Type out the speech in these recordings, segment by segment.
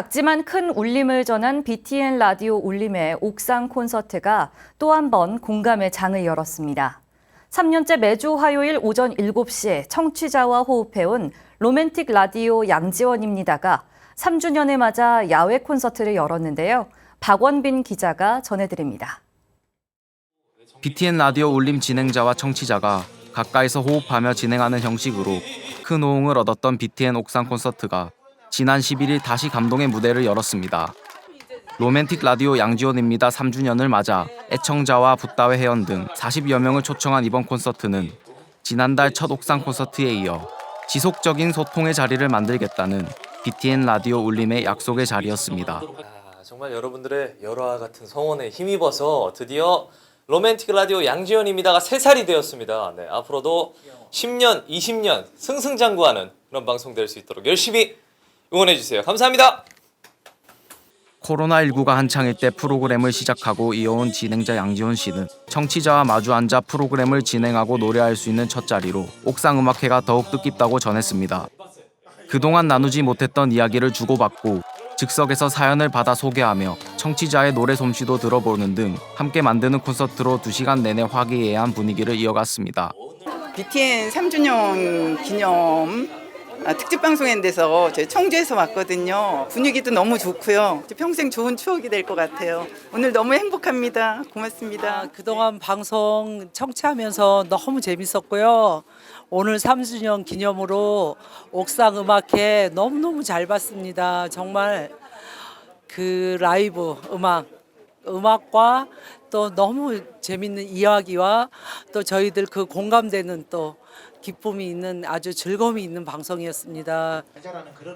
작지만 큰 울림을 전한 BTN 라디오 울림의 옥상 콘서트가 또 한 번 공감의 장을 열었습니다. 3년째 매주 화요일 오전 7시에 청취자와 호흡해온 로맨틱 라디오 양지원입니다가 3주년을 맞아 야외 콘서트를 열었는데요. 박원빈 기자가 전해드립니다. BTN 라디오 울림 진행자와 청취자가 가까이서 호흡하며 진행하는 형식으로 큰 호응을 얻었던 BTN 옥상 콘서트가 지난 11일 다시 감동의 무대를 열었습니다. 로맨틱 라디오 양지원입니다 3주년을 맞아 애청자와 붓다회 회원 등 40여 명을 초청한 이번 콘서트는 지난달 첫 옥상 콘서트에 이어 지속적인 소통의 자리를 만들겠다는 BTN 라디오 울림의 약속의 자리였습니다. 아, 정말 여러분들의 열화 같은 성원에 힘입어서 드디어 로맨틱 라디오 양지연입니다가 3살이 되었습니다. 네, 앞으로도 10년, 20년 승승장구하는 그런 방송 될 수 있도록 열심히 응원해 주세요. 감사합니다. 코로나19가 한창일 때 프로그램을 시작하고 이어온 진행자 양지원 씨는 청취자와 마주 앉아 프로그램을 진행하고 노래할 수 있는 첫 자리로 옥상 음악회가 더욱 뜻깊다고 전했습니다. 그동안 나누지 못했던 이야기를 주고받고 즉석에서 사연을 받아 소개하며 청취자의 노래 솜씨도 들어보는 등 함께 만드는 콘서트로 2시간 내내 화기애애한 분위기를 이어갔습니다. BTN 3주년 기념 아, 특집 방송인데서 저희 청주에서 왔거든요. 분위기도 너무 좋고요. 평생 좋은 추억이 될 것 같아요. 오늘 너무 행복합니다. 고맙습니다. 아, 그동안 방송 청취하면서 너무 재밌었고요. 오늘 3주년 기념으로 옥상 음악회 너무너무 잘 봤습니다. 정말 그 라이브 음악 음악과 또 너무 재밌는 이야기와 또 저희들 그 공감되는 또 기쁨이 있는 아주 즐거움이 있는 방송이었습니다.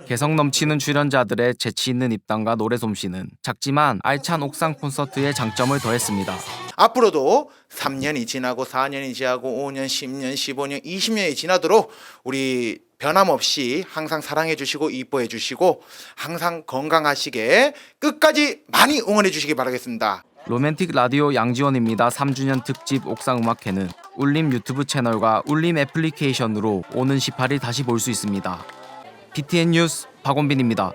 개성 넘치는 출연자들의 재치 있는 입담과 노래 솜씨는 작지만 알찬 옥상 콘서트의 장점을 더했습니다. 앞으로도 3년이 지나고 4년이 지나고 5년, 10년, 15년, 20년이 지나도록 우리 변함없이 항상 사랑해 주시고 이뻐해 주시고 항상 건강하시게 끝까지 많이 응원해 주시기 바라겠습니다. 로맨틱 라디오 양지원입니다. 3주년 특집 옥상 음악회는 울림 유튜브 채널과 울림 애플리케이션으로 오는 18일 다시 볼 수 있습니다. BTN 뉴스 박원빈입니다.